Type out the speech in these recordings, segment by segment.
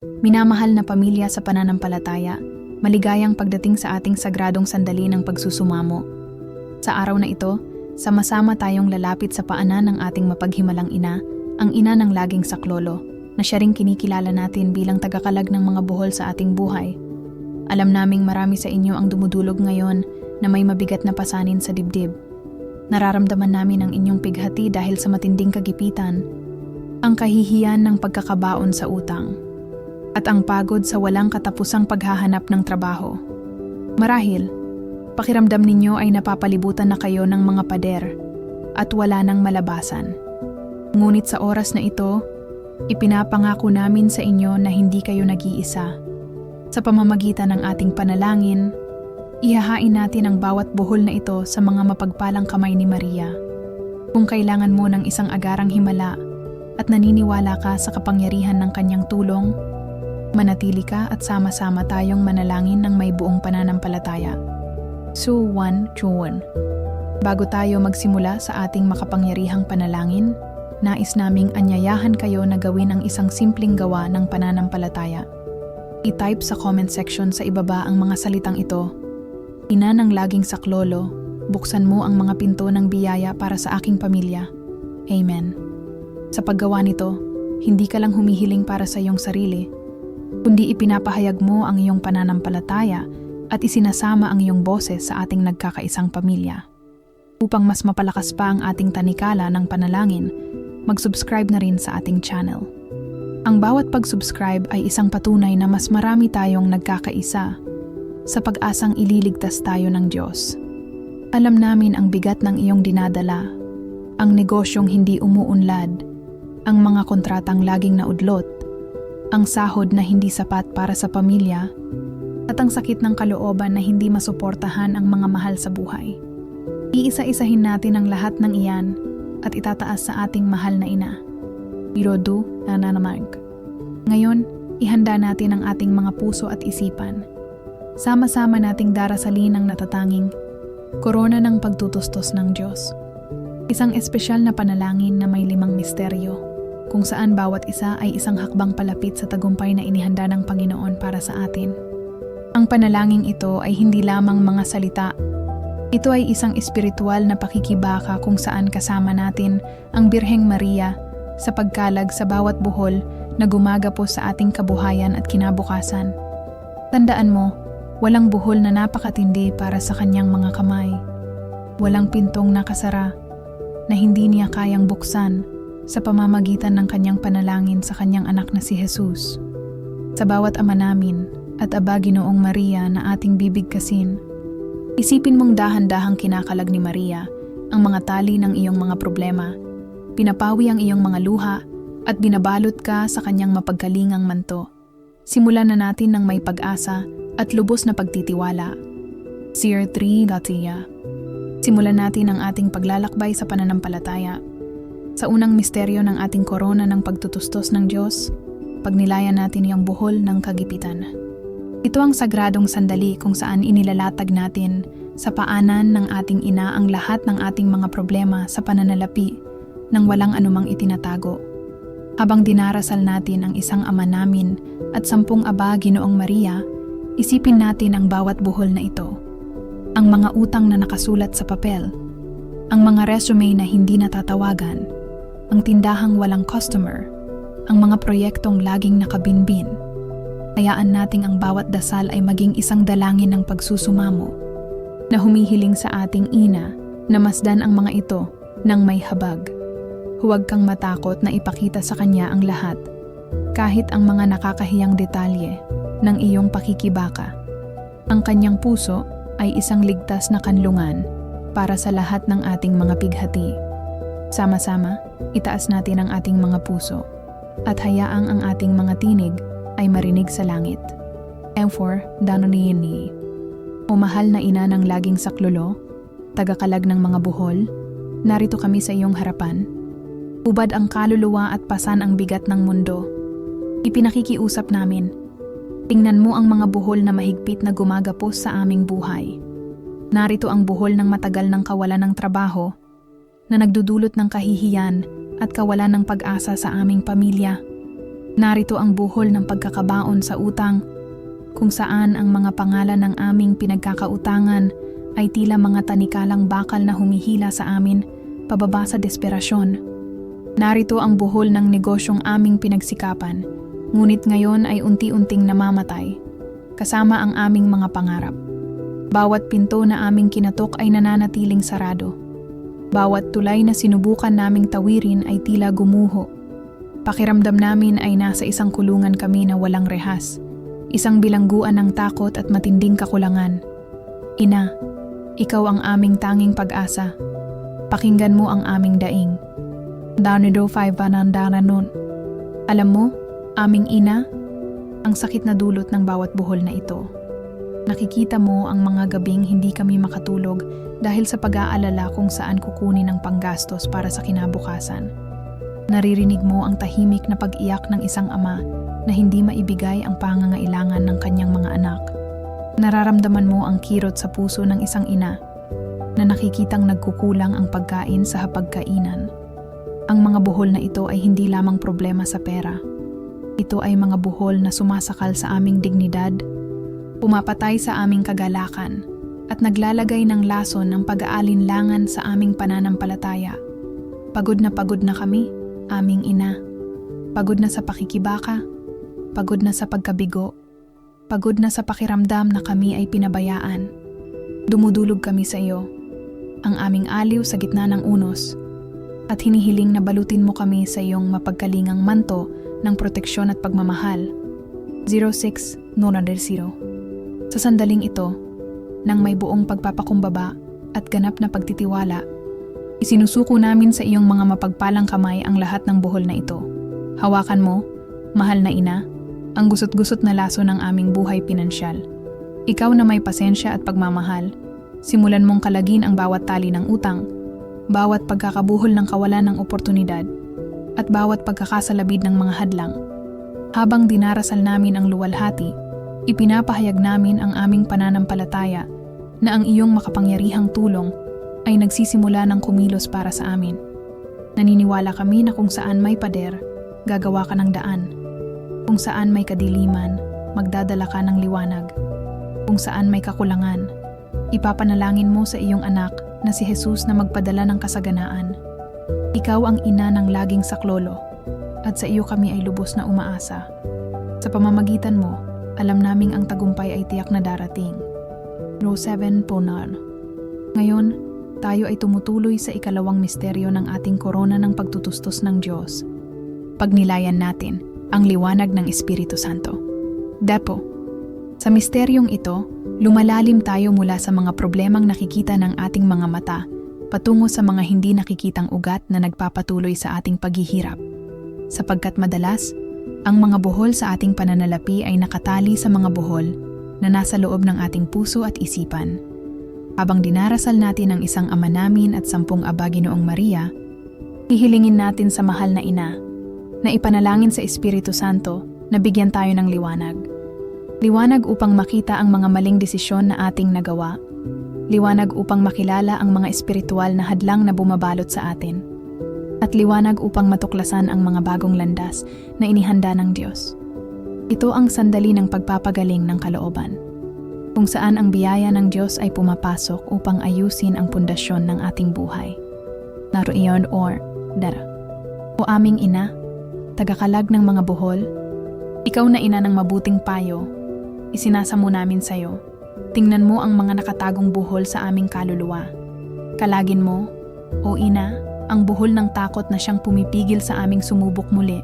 Minamahal na pamilya sa pananampalataya, maligayang pagdating sa ating sagradong sandali ng pagsusumamo. Sa araw na ito, sama-sama tayong lalapit sa paanan ng ating mapaghimalang ina, ang ina ng laging saklolo, na siya ring kinikilala natin bilang tagakalag ng mga buhol sa ating buhay. Alam naming marami sa inyo ang dumudulog ngayon na may mabigat na pasanin sa dibdib. Nararamdaman namin ang inyong pighati dahil sa matinding kagipitan, ang kahihiyan ng pagkakabaon sa utang, at ang pagod sa walang katapusang paghahanap ng trabaho. Marahil, pakiramdam ninyo ay napapalibutan na kayo ng mga pader at wala nang malabasan. Ngunit sa oras na ito, ipinapangako namin sa inyo na hindi kayo nag-iisa. Sa pamamagitan ng ating panalangin, ihahain natin ang bawat buhol na ito sa mga mapagpalang kamay ni Maria. Kung kailangan mo ng isang agarang himala at naniniwala ka sa kapangyarihan ng kanyang tulong, manatili ka at sama-sama tayong manalangin ng may buong pananampalataya. Su 1 Chuan Bago tayo magsimula sa ating makapangyarihang panalangin, nais naming anyayahan kayo na gawin ang isang simpleng gawa ng pananampalataya. I-type sa comment section sa ibaba ang mga salitang ito. Ina ng laging saklolo, buksan mo ang mga pinto ng biyaya para sa aking pamilya. Amen. Sa paggawa nito, hindi ka lang humihiling para sa iyong sarili, kundi ipinapahayag mo ang iyong pananampalataya at isinasama ang iyong boses sa ating nagkakaisang pamilya. Upang mas mapalakas pa ang ating tanikala ng panalangin, mag-subscribe na rin sa ating channel. Ang bawat pag-subscribe ay isang patunay na mas marami tayong nagkakaisa sa pag-asang ililigtas tayo ng Diyos. Alam namin ang bigat ng iyong dinadala, ang negosyong hindi umuunlad, ang mga kontratang laging naudlot, ang sahod na hindi sapat para sa pamilya, at ang sakit ng kalooban na hindi masuportahan ang mga mahal sa buhay. Iisa-isahin natin ang lahat ng iyan at itataas sa ating mahal na ina. Irodu Nananamag. Ngayon, ihanda natin ang ating mga puso at isipan. Sama-sama nating darasalin ang natatanging korona ng pagtutustos ng Diyos. Isang espesyal na panalangin na may limang misteryo, kung saan bawat isa ay isang hakbang palapit sa tagumpay na inihanda ng Panginoon para sa atin. Ang panalangin ito ay hindi lamang mga salita. Ito ay isang espiritual na pakikibaka kung saan kasama natin ang Birheng Maria sa pagkalag sa bawat buhol na gumagapos sa ating kabuhayan at kinabukasan. Tandaan mo, walang buhol na napakatindi para sa kanyang mga kamay. Walang pintong nakasara na hindi niya kayang buksan sa pamamagitan ng kanyang panalangin sa kanyang anak na si Jesus. Sa bawat ama namin at aba Ginoong Maria na ating bibigkasin, isipin mong dahan-dahang kinakalag ni Maria ang mga tali ng iyong mga problema pinapawi ang iyong mga luha at binabalot ka sa kanyang mapagkalingang manto. Simulan na natin ng may pag-asa at lubos na pagtitiwala. Seer 3 Latia Simulan natin ang ating paglalakbay sa pananampalataya. Sa unang misteryo ng ating korona ng pagtutustos ng Diyos, pagnilayan natin yung buhol ng kagipitan. Ito ang sagradong sandali kung saan inilalatag natin sa paanan ng ating ina ang lahat ng ating mga problema sa pananalapi nang walang anumang itinatago. Habang dinarasal natin ang isang ama namin at sampung aba Ginoong Maria, isipin natin ang bawat buhol na ito. Ang mga utang na nakasulat sa papel, ang mga resume na hindi natatawagan, ang tindahang walang customer, ang mga proyektong laging nakabinbin. Hayaan nating ang bawat dasal ay maging isang dalangin ng pagsusumamo na humihiling sa ating ina na masdan ang mga ito ng may habag. Huwag kang matakot na ipakita sa kanya ang lahat, kahit ang mga nakakahiyang detalye ng iyong pakikibaka. Ang kanyang puso ay isang ligtas na kanlungan para sa lahat ng ating mga pighati. Sama-sama, itaas natin ang ating mga puso at hayaang ang ating mga tinig ay marinig sa langit. M4 Danoniyini O mahal na ina ng laging saklolo, tagakalag ng mga buhol, narito kami sa iyong harapan Ubad ang kaluluwa at pasan ang bigat ng mundo. Ipinakikiusap namin. Tingnan mo ang mga buhol na mahigpit na gumagapos sa aming buhay. Narito ang buhol ng matagal ng kawalan ng trabaho, na nagdudulot ng kahihiyan at kawalan ng pag-asa sa aming pamilya. Narito ang buhol ng pagkakabaon sa utang, kung saan ang mga pangalan ng aming pinagkakautangan ay tila mga tanikalang bakal na humihila sa amin pababa sa desperasyon. Narito ang buhol ng negosyong aming pinagsikapan, ngunit ngayon ay unti-unting namamatay, kasama ang aming mga pangarap. Bawat pinto na aming kinatok ay nananatiling sarado. Bawat tulay na sinubukan naming tawirin ay tila gumuho. Pakiramdam namin ay nasa isang kulungan kami na walang rehas. Isang bilangguan ng takot at matinding kakulangan. Ina, ikaw ang aming tanging pag-asa. Pakinggan mo ang aming daing. Danido 5 banandana nun. Alam mo, aming ina, ang sakit na dulot ng bawat buhol na ito. Nakikita mo ang mga gabing hindi kami makatulog dahil sa pag-aalala kung saan kukunin ang panggastos para sa kinabukasan. Naririnig mo ang tahimik na pag-iyak ng isang ama na hindi maibigay ang pangangailangan ng kanyang mga anak. Nararamdaman mo ang kirot sa puso ng isang ina na nakikitang nagkukulang ang pagkain sa hapagkainan. Ang mga buhol na ito ay hindi lamang problema sa pera. Ito ay mga buhol na sumasakal sa aming dignidad, pumapatay sa aming kagalakan, at naglalagay ng lason ng pag-aalinlangan sa aming pananampalataya. Pagod na pagod na kami, aming ina. Pagod na sa pakikibaka, pagod na sa pagkabigo, pagod na sa pakiramdam na kami ay pinabayaan. Dumudulog kami sa iyo, ang aming aliw sa gitna ng unos, at hinihiling na balutin mo kami sa iyong mapagkalingang manto ng proteksyon at pagmamahal. 06 Nonader Zero Sa sandaling ito, nang may buong pagpapakumbaba at ganap na pagtitiwala, isinusuko namin sa iyong mga mapagpalang kamay ang lahat ng buhol na ito. Hawakan mo, mahal na ina, ang gusot-gusot na laso ng aming buhay pinansyal. Ikaw na may pasensya at pagmamahal, simulan mong kalagin ang bawat tali ng utang, bawat pagkakabuhol ng kawalan ng oportunidad, at bawat pagkakasalabid ng mga hadlang. Habang dinarasal namin ang luwalhati, ipinapahayag namin ang aming pananampalataya na ang iyong makapangyarihang tulong ay nagsisimula ng kumilos para sa amin. Naniniwala kami na kung saan may pader, gagawa ka ng daan. Kung saan may kadiliman, magdadala ka ng liwanag. Kung saan may kakulangan, ipapanalangin mo sa iyong anak na si Jesus na magpadala ng kasaganaan. Ikaw ang ina ng laging saklolo, at sa iyo kami ay lubos na umaasa. Sa pamamagitan mo, alam naming ang tagumpay ay tiyak na darating. 7 Ponar Ngayon, tayo ay tumutuloy sa ikalawang misteryo ng ating korona ng pagtutustos ng Diyos. Pagnilayan natin ang liwanag ng Espiritu Santo. Depo, sa misteryong ito, lumalalim tayo mula sa mga problemang nakikita ng ating mga mata patungo sa mga hindi nakikitang ugat na nagpapatuloy sa ating paghihirap. Sapagkat madalas, ang mga buhol sa ating pananalapi ay nakatali sa mga buhol na nasa loob ng ating puso at isipan. Habang dinarasal natin ang isang ama namin at sampung aba Ginoong Maria, hihilingin natin sa mahal na ina na ipanalangin sa Espiritu Santo na bigyan tayo ng liwanag. Liwanag upang makita ang mga maling desisyon na ating nagawa. Liwanag upang makilala ang mga espiritual na hadlang na bumabalot sa atin. At liwanag upang matuklasan ang mga bagong landas na inihanda ng Diyos. Ito ang sandali ng pagpapagaling ng kalooban, kung saan ang biyaya ng Diyos ay pumapasok upang ayusin ang pundasyon ng ating buhay. Naro iyon or dara. O aming ina, tagakalag ng mga buhol, ikaw na ina ng mabuting payo, isinasamo namin sa'yo. Tingnan mo ang mga nakatagong buhol sa aming kaluluwa. Kalagin mo, o ina, ang buhol ng takot na siyang pumipigil sa aming sumubok muli,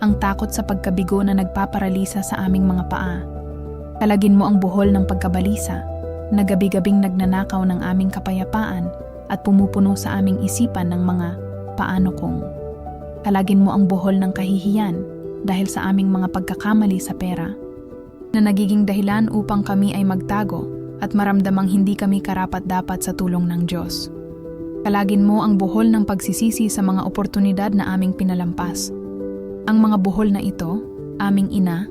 ang takot sa pagkabigo na nagpaparalisa sa aming mga paa. Kalagin mo ang buhol ng pagkabalisa, na gabi-gabing nagnanakaw ng aming kapayapaan at pumupuno sa aming isipan ng mga paano kung. Kalagin mo ang buhol ng kahihiyan dahil sa aming mga pagkakamali sa pera na nagiging dahilan upang kami ay magtago at maramdamang hindi kami karapat-dapat sa tulong ng Diyos. Kalagin mo ang buhol ng pagsisisi sa mga oportunidad na aming pinalampas. Ang mga buhol na ito, aming ina,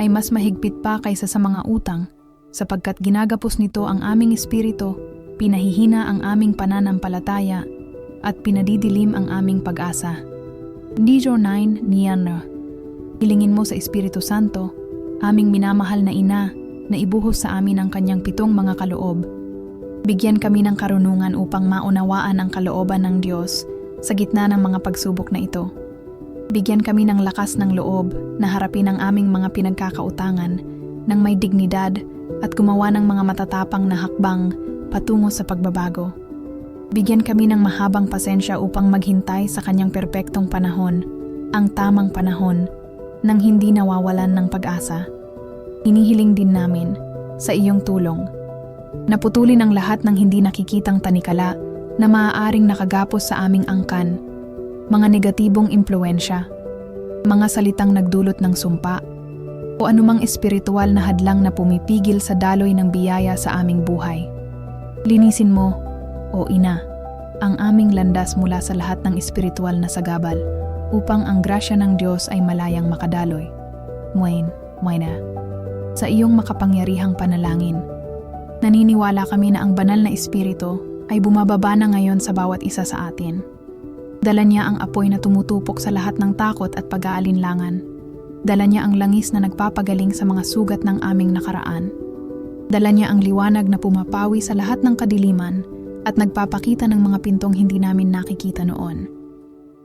ay mas mahigpit pa kaysa sa mga utang sapagkat ginagapos nito ang aming espiritu, pinahihina ang aming pananampalataya, at pinadidilim ang aming pag-asa. Dijo 9 Niana Hilingin mo sa Espiritu Santo, aming minamahal na ina, na ibuhos sa amin ang kanyang pitong mga kaloob. Bigyan kami ng karunungan upang maunawaan ang kalooban ng Diyos sa gitna ng mga pagsubok na ito. Bigyan kami ng lakas ng loob na harapin ang aming mga pinagkakautangan ng may dignidad at gumawa ng mga matatapang na hakbang patungo sa pagbabago. Bigyan kami ng mahabang pasensya upang maghintay sa kanyang perpektong panahon, ang tamang panahon, nang hindi nawawalan ng pag-asa. Hinihiling din namin, sa iyong tulong, naputulin ang lahat ng hindi nakikitang tanikala na maaaring nakagapos sa aming angkan, mga negatibong impluensya, mga salitang nagdulot ng sumpa, o anumang espiritual na hadlang na pumipigil sa daloy ng biyaya sa aming buhay. Linisin mo, o ina, ang aming landas mula sa lahat ng espiritual na sagabal upang ang grasya ng Diyos ay malayang makadaloy. Mwain, Moina, sa iyong makapangyarihang panalangin, naniniwala kami na ang banal na espiritu ay bumababa na ngayon sa bawat isa sa atin. Dala niya ang apoy na tumutupok sa lahat ng takot at pag-aalinlangan. Dala niya ang langis na nagpapagaling sa mga sugat ng aming nakaraan. Dala niya ang liwanag na pumapawi sa lahat ng kadiliman at nagpapakita ng mga pintong hindi namin nakikita noon.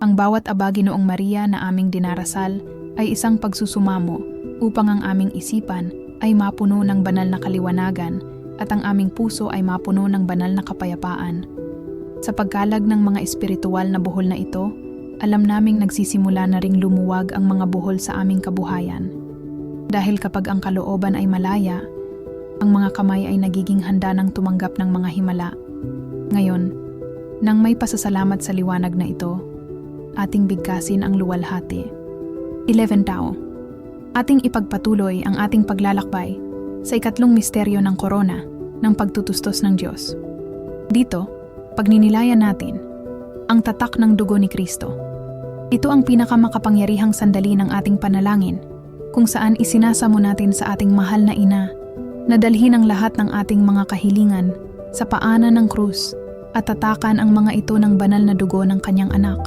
Ang bawat abagi noong Maria na aming dinarasal ay isang pagsusumamo upang ang aming isipan ay mapuno ng banal na kaliwanagan at ang aming puso ay mapuno ng banal na kapayapaan. Sa pagkalag ng mga espiritual na buhol na ito, alam naming nagsisimula na ring lumuwag ang mga buhol sa aming kabuhayan. Dahil kapag ang kalooban ay malaya, ang mga kamay ay nagiging handa ng tumanggap ng mga himala. Ngayon, nang may pasasalamat sa liwanag na ito, ating bigkasin ang luwalhati. 11 Tao Ating ipagpatuloy ang ating paglalakbay sa ikatlong misteryo ng korona ng pagtutustos ng Diyos. Dito, pagninilayan natin ang tatak ng dugo ni Kristo. Ito ang pinakamakapangyarihang sandali ng ating panalangin kung saan isinasamo natin sa ating mahal na ina na dalhin ang lahat ng ating mga kahilingan sa paanan ng krus at tatakan ang mga ito ng banal na dugo ng kanyang anak.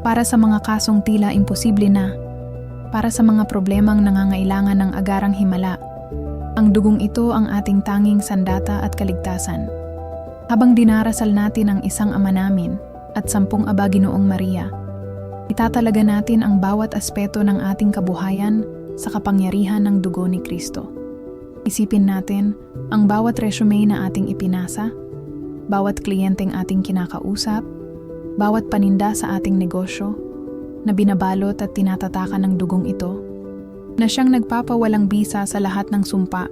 Para sa mga kasong tila imposible na, para sa mga problemang nangangailangan ng agarang himala, ang dugong ito ang ating tanging sandata at kaligtasan. Habang dinarasal natin ang isang ama namin at sampung aba Ginoong Maria, itatalaga natin ang bawat aspeto ng ating kabuhayan sa kapangyarihan ng dugo ni Kristo. Isipin natin ang bawat resume na ating ipinasa, bawat kliyenteng ating kinakausap, bawat paninda sa ating negosyo, na binabalot at tinatatakan ng dugong ito, na siyang nagpapawalang bisa sa lahat ng sumpa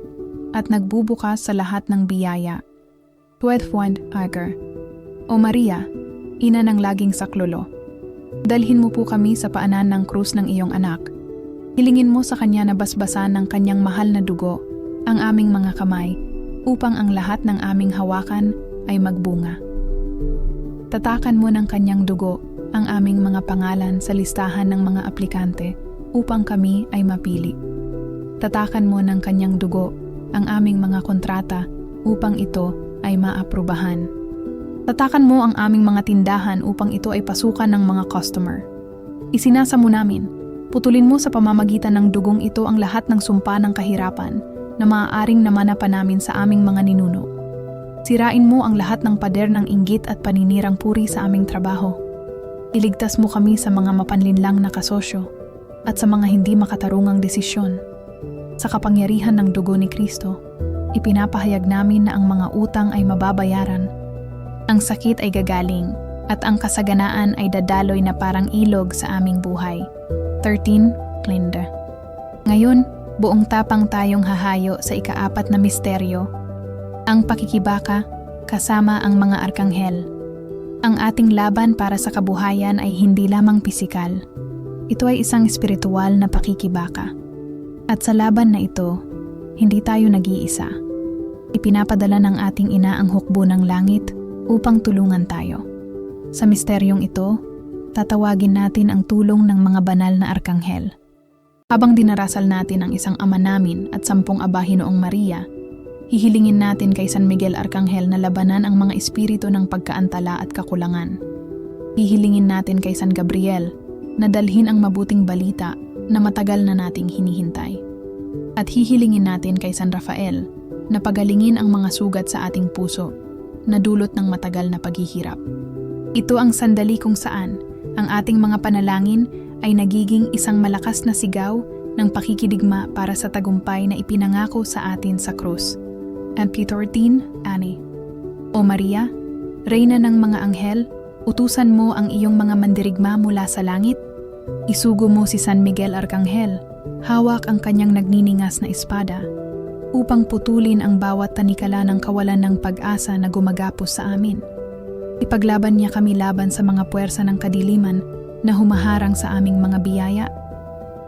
at nagbubukas sa lahat ng biyaya. 12 Point Agar O Maria, ina ng laging saklolo, dalhin mo po kami sa paanan ng krus ng iyong anak. Hilingin mo sa kanya na basbasan ng kanyang mahal na dugo ang aming mga kamay upang ang lahat ng aming hawakan ay magbunga. Tatakan mo ng kanyang dugo ang aming mga pangalan sa listahan ng mga aplikante upang kami ay mapili. Tatakan mo ng kanyang dugo ang aming mga kontrata upang ito ay maaprubahan. Tatakan mo ang aming mga tindahan upang ito ay pasukan ng mga customer. Isinasa mo namin, putulin mo sa pamamagitan ng dugong ito ang lahat ng sumpa ng kahirapan na maaaring namana pa namin sa aming mga ninuno. Sirain mo ang lahat ng pader ng inggit at paninirang puri sa aming trabaho. Iligtas mo kami sa mga mapanlinlang na kasosyo at sa mga hindi makatarungang desisyon. Sa kapangyarihan ng dugo ni Kristo, ipinapahayag namin na ang mga utang ay mababayaran, ang sakit ay gagaling, at ang kasaganaan ay dadaloy na parang ilog sa aming buhay. 13. Glinda Ngayon, buong tapang tayong hahayo sa ikaapat na misteryo ang pakikibaka kasama ang mga arkanghel. Ang ating laban para sa kabuhayan ay hindi lamang pisikal. Ito ay isang espiritual na pakikibaka. At sa laban na ito, hindi tayo nag-iisa. Ipinapadala ng ating ina ang hukbo ng langit upang tulungan tayo. Sa misteryong ito, tatawagin natin ang tulong ng mga banal na arkanghel. Habang dinarasal natin ang isang ama namin at sampung aba Noong Maria, hihilingin natin kay San Miguel Arcangel na labanan ang mga espiritu ng pagkaantala at kakulangan. Hihilingin natin kay San Gabriel na dalhin ang mabuting balita na matagal na nating hinihintay. At hihilingin natin kay San Rafael na pagalingin ang mga sugat sa ating puso na dulot ng matagal na paghihirap. Ito ang sandali kung saan ang ating mga panalangin ay nagiging isang malakas na sigaw ng pakikidigma para sa tagumpay na ipinangako sa atin sa krus. MP 13, Annie. O Maria, Reyna ng mga anghel, utusan mo ang iyong mga mandirigma mula sa langit. Isugo mo si San Miguel Arcangel, hawak ang kanyang nagniningas na espada, upang putulin ang bawat tanikala ng kawalan ng pag-asa na gumagapos sa amin. Ipaglaban niya kami laban sa mga puwersa ng kadiliman na humaharang sa aming mga biyaya.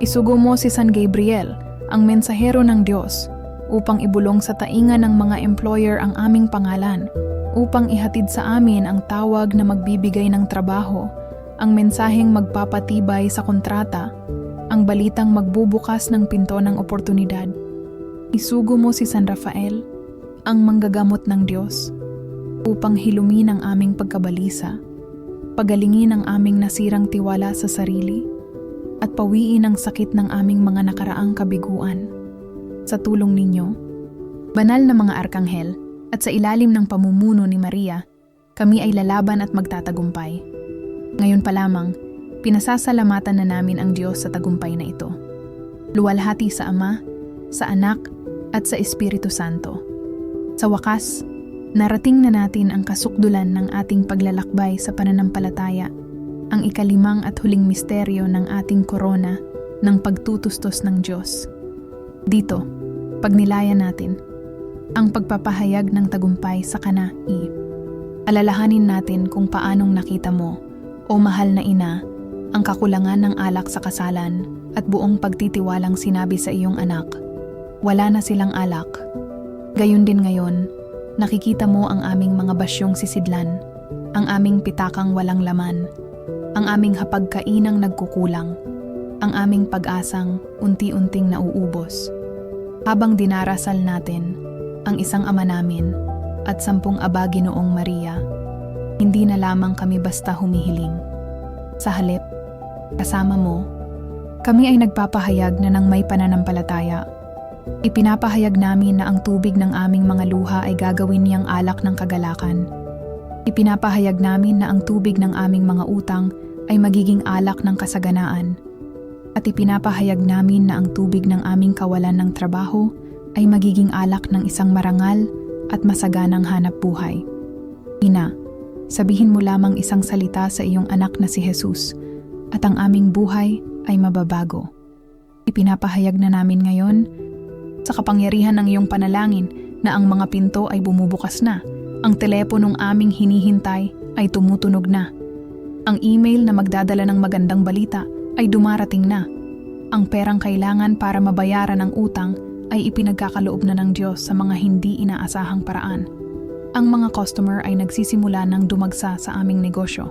Isugo mo si San Gabriel, ang mensahero ng Diyos, upang ibulong sa tainga ng mga employer ang aming pangalan, upang ihatid sa amin ang tawag na magbibigay ng trabaho, ang mensaheng magpapatibay sa kontrata, ang balitang magbubukas ng pinto ng oportunidad. Isugo mo si San Rafael, ang manggagamot ng Diyos, upang hilumin ang aming pagkabalisa, pagalingin ang aming nasirang tiwala sa sarili, at pawiin ang sakit ng aming mga nakaraang kabiguan. Sa tulong ninyo, banal na mga arkanghel, at sa ilalim ng pamumuno ni Maria, kami ay lalaban at magtatagumpay. Ngayon pa lamang, pinasasalamatan na namin ang Diyos sa tagumpay na ito. Luwalhati sa Ama, sa Anak, at sa Espiritu Santo. Sa wakas, narating na natin ang kasukdulan ng ating paglalakbay sa pananampalataya, ang ikalimang at huling misteryo ng ating korona ng pagtutustos ng Diyos. Dito, pagnilayan natin ang pagpapahayag ng tagumpay sa kana i. Alalahanin natin kung paanong nakita mo, o mahal na ina, ang kakulangan ng alak sa kasalan at buong pagtitiwalang sinabi sa iyong anak, wala na silang alak. Gayun din ngayon, nakikita mo ang aming mga basyong sisidlan, ang aming pitakang walang laman, ang aming hapagkainang nagkukulang, ang aming pag-asang unti-unting nauubos. Habang dinarasal natin ang isang ama namin at sampung aba ginoong Maria, hindi na lamang kami basta humihiling. Sa halip, kasama mo, kami ay nagpapahayag na ng may pananampalataya Ipinapahayag namin na ang tubig ng aming mga luha ay gagawin niyang alak ng kagalakan. Ipinapahayag namin na ang tubig ng aming mga utang ay magiging alak ng kasaganaan. At ipinapahayag namin na ang tubig ng aming kawalan ng trabaho ay magiging alak ng isang marangal at masaganang hanap buhay. Ina, sabihin mo lamang isang salita sa iyong anak na si Jesus at ang aming buhay ay mababago. Ipinapahayag na namin ngayon sa kapangyarihan ng iyong panalangin na ang mga pinto ay bumubukas na, ang teleponong aming hinihintay ay tumutunog na. Ang email na magdadala ng magandang balita ay dumarating na. Ang perang kailangan para mabayaran ang utang ay ipinagkakaloob na ng Diyos sa mga hindi inaasahang paraan. Ang mga customer ay nagsisimula ng dumagsa sa aming negosyo.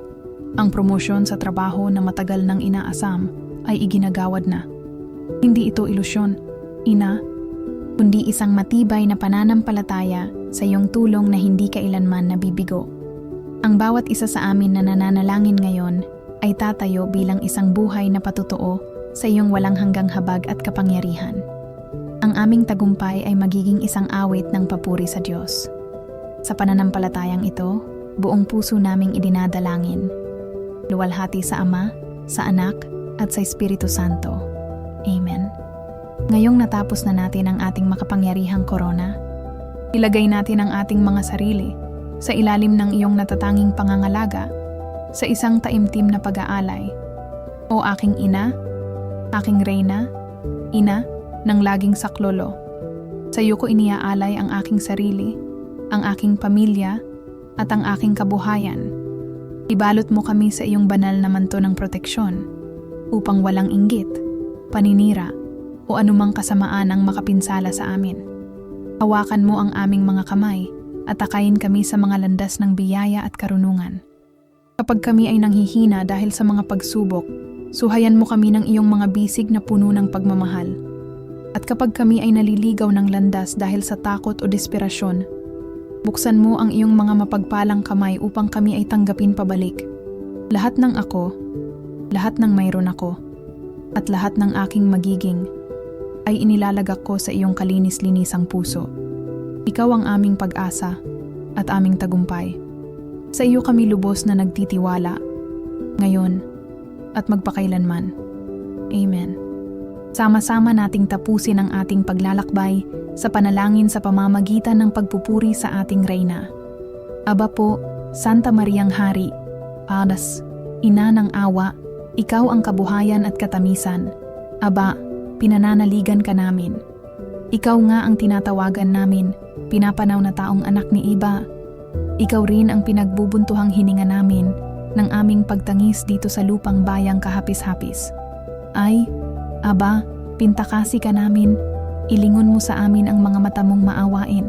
Ang promosyon sa trabaho na matagal nang inaasam ay iginagawad na. Hindi ito ilusyon. Ina, kundi isang matibay na pananampalataya sa iyong tulong na hindi kailanman nabibigo. Ang bawat isa sa amin na nananalangin ngayon ay tatayo bilang isang buhay na patutuo sa iyong walang hanggang habag at kapangyarihan. Ang aming tagumpay ay magiging isang awit ng papuri sa Diyos. Sa pananampalatayang ito, buong puso naming idinadalangin. Luwalhati sa Ama, sa Anak, at sa Espiritu Santo. Amen. Ngayong natapos na natin ang ating makapangyarihang korona, ilagay natin ang ating mga sarili sa ilalim ng iyong natatanging pangangalaga sa isang taimtim na pag-aalay. O aking ina, aking reyna, ina ng laging saklolo. Sa iyo ko iniaalay ang aking sarili, ang aking pamilya, at ang aking kabuhayan. Ibalot mo kami sa iyong banal na manto ng proteksyon upang walang inggit, paninira, o anumang kasamaan ang makapinsala sa amin. Hawakan mo ang aming mga kamay at takayin kami sa mga landas ng biyaya at karunungan. Kapag kami ay nanghihina dahil sa mga pagsubok, suhayan mo kami ng iyong mga bisig na puno ng pagmamahal. At kapag kami ay naliligaw ng landas dahil sa takot o desperasyon, buksan mo ang iyong mga mapagpalang kamay upang kami ay tanggapin pabalik. Lahat ng ako, lahat ng mayroon ako, at lahat ng aking magiging ay inilalagak ko sa iyong kalinis-linisang puso. Ikaw ang aming pag-asa at aming tagumpay. Sa iyo kami lubos na nagtitiwala, ngayon at magpakailanman. Amen. Sama-sama nating tapusin ang ating paglalakbay sa panalangin sa pamamagitan ng pagpupuri sa ating Reyna. Aba po, Santa Mariang Hari, Padas, Ina ng Awa, Ikaw ang kabuhayan at katamisan. Aba, pinananaligan ka namin. Ikaw nga ang tinatawagan namin, pinapanaw na taong anak ni Iba. Ikaw rin ang pinagbubuntuhang hininga namin ng aming pagtangis dito sa lupang bayang kahapis-hapis. Ay, aba, pintakasi ka namin, ilingon mo sa amin ang mga mata mong maawain.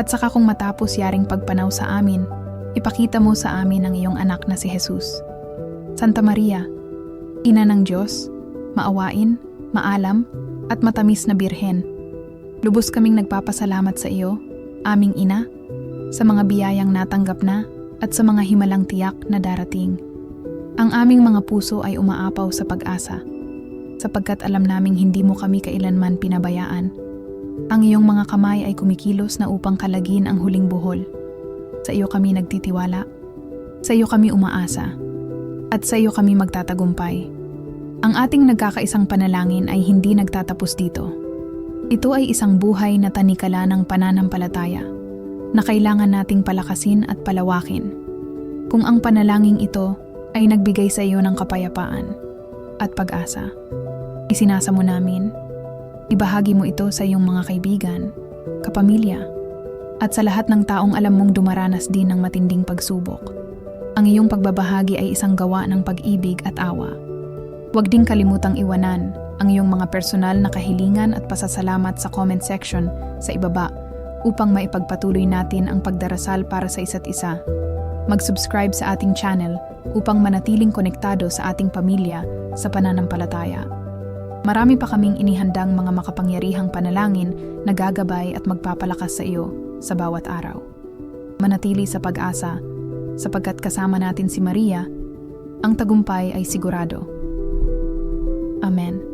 At saka kung matapos yaring pagpanaw sa amin, ipakita mo sa amin ang iyong anak na si Jesus. Santa Maria, Ina ng Diyos, maawain, maalam, at matamis na birhen. Lubos kaming nagpapasalamat sa iyo, aming ina, sa mga biyayang natanggap na at sa mga himalang tiyak na darating. Ang aming mga puso ay umaapaw sa pag-asa, sapagkat alam naming hindi mo kami kailanman pinabayaan. Ang iyong mga kamay ay kumikilos na upang kalagin ang huling buhol. Sa iyo kami nagtitiwala, sa iyo kami umaasa, at sa iyo kami magtatagumpay. Ang ating nagkakaisang panalangin ay hindi nagtatapos dito. Ito ay isang buhay na tanikala ng pananampalataya na kailangan nating palakasin at palawakin. Kung ang panalangin ito ay nagbigay sa iyo ng kapayapaan at pag-asa, isinasa mo namin, ibahagi mo ito sa iyong mga kaibigan, kapamilya, at sa lahat ng taong alam mong dumaranas din ng matinding pagsubok. Ang iyong pagbabahagi ay isang gawa ng pag-ibig at awa. Huwag ding kalimutang iwanan ang iyong mga personal na kahilingan at pasasalamat sa comment section sa ibaba upang maipagpatuloy natin ang pagdarasal para sa isa't isa. Mag-subscribe sa ating channel upang manatiling konektado sa ating pamilya sa pananampalataya. Marami pa kaming inihandang mga makapangyarihang panalangin na gagabay at magpapalakas sa iyo sa bawat araw. Manatili sa pag-asa sapagkat kasama natin si Maria, ang tagumpay ay sigurado. Amen.